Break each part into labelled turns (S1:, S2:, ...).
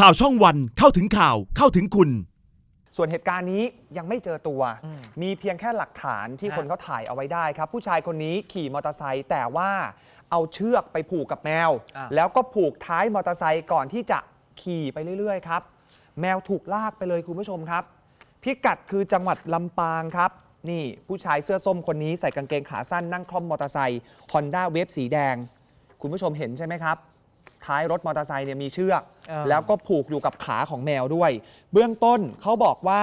S1: ข่าวช่องวันเข้าถึงข่าวเข้าถึงคุณ
S2: ส่วนเหตุการณ์นี้ยังไม่เจอตัว
S3: อืม
S2: มีเพียงแค่หลักฐานที่
S3: ฮะ
S2: คนเขาถ่ายเอาไว้ได้ครับ ผู้ชายคนนี้ขี่มอเตอร์ไซค์แต่ว่าเอาเชือกไปผูกกับแมว
S3: อะ
S2: แล้วก็ผูกท้ายมอเตอร์ไซค์ก่อนที่จะขี่ไปเรื่อยๆครับ แมวถูกลากไปเลยคุณผู้ชมครับ พิกัดคือจังหวัดลำปางครับ นี่ผู้ชายเสื้อส้มคนนี้ใส่กางเกงขาสั้นนั่งคล่อมมอเตอร์ไซค์ฮอนด้าเวฟสีแดง คุณผู้ชมเห็นใช่ไหมครับ ท้ายรถมอเตอร์ไซค์เนี่ยมีเชือก
S3: เออ
S2: แล้วก็ผูกอยู่กับขาของแมวด้วย เบื้องต้นเขาบอกว่า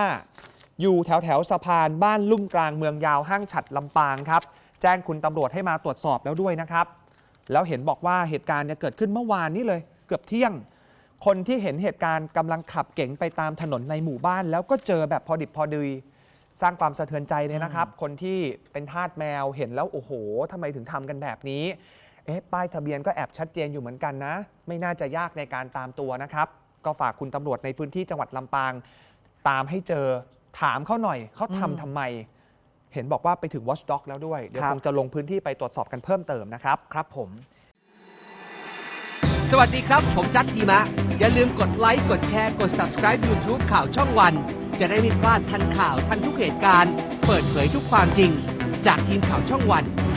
S2: อยู่แถวแถวๆสะพานบ้านลุ่มกลางเมืองยาวห้างฉัดลำปางครับ แจ้งคุณตำรวจให้มาตรวจสอบแล้วด้วยนะครับ แล้วเห็นบอกว่าเหตุการณ์เนี่ยเกิดขึ้นเมื่อวานนี้เลย เกือบเที่ยง คนที่เห็นเหตุการณ์กำลังขับเก๋งไปตามถนนในหมู่บ้าน แล้วก็เจอแบบพอดิบพอดีสร้างความสะเทือนใจเลยนะครับ คนที่เป็นทาสแมวเห็นแล้วโอ้โหทำไมถึงทำกันแบบนี้ เอ๊ะป้ายทะเบียนก็แอบชัดเจนอยู่เหมือนกันนะ ไม่น่าจะยากในการตามตัวนะครับ ก็ฝากคุณตำรวจในพื้นที่จังหวัดลำปาง ตามให้เจอถามเขาหน่อยเขาทำทำไม เห็นบอกว่าไปถึง Watchdog แล้วด้วย เดี๋ยว
S3: ครับ
S2: คงจะลงพื้นที่ไปตรวจสอบกันเพิ่มเติมนะครับ
S3: ครับผม
S4: สวัสดีครับ ผมจัดทีมะ อย่าลืมกดไลค์กดแชร์กด subscribe YouTube ข่าวช่องวัน จะได้ไม่พลาดทันข่าวทันทุกเหตุการณ์ เปิดเผยทุกความจริง จากทีมข่าวช่องวัน